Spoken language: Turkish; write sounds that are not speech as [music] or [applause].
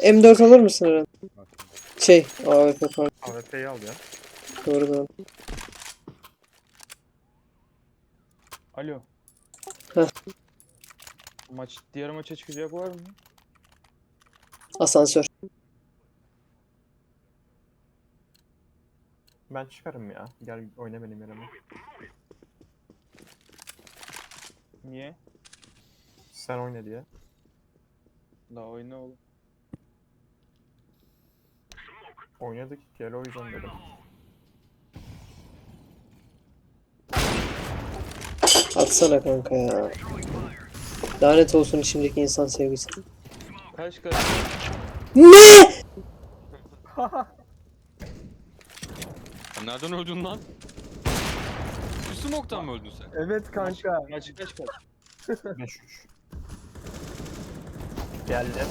M4 alır mısın Eren? Şey, AWP pardon. AWP'yi al ya. Doğru doğru. Alo. Heh. Maç diğer maça çıkacak var mı? Asansör. Ben çıkarım ya. Gel oyna benim yerime. Niye? Sen oyna diye. Daha oyna oğlum. Oynadık gel o yüzden dedim. Atsana kanka ya. Lanet olsun içimdeki insan sevgisi. Kaç kaç. Ne? [laughs] Nereden öldün lan? Şu smoke'tan mı öldün sen? Evet kanka. Maç kaç kaç. 5-3. Geldi.